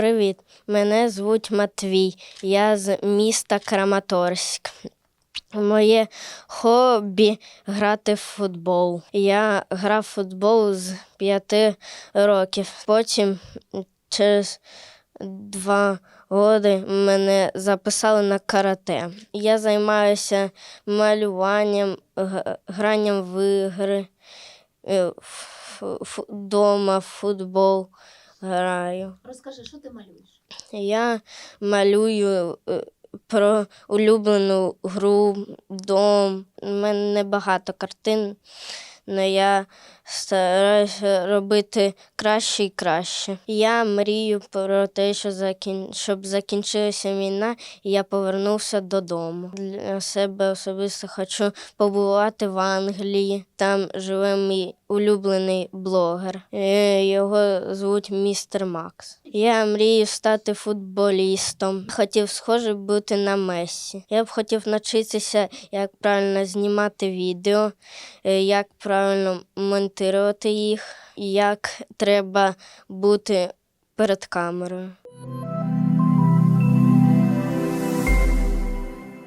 Привіт, мене звуть Матвій. Я з міста Краматорськ. Моє хобі грати в футбол. Я грав в футбол з п'яти років. Потім через два роки мене записали на карате. Я займаюся малюванням, гранням в ігри, е, ф- ф- дома в футбол граю. Розкажи, що ти малюєш? Я малюю е, про улюблену гру, дом. У мене небагато картин, але я стараюся робити краще і краще. Я мрію про те, що закін... щоб закінчилася війна, і я повернувся додому. Для себе особисто хочу побувати в Англії. Там живе мій улюблений блогер. Е, Його звуть містер Макс. Я мрію стати футболістом. Хотів схоже бути на Мессі. Я б хотів навчитися, як правильно знімати відео, е, як правильно монтувати їх, як треба бути перед камерою.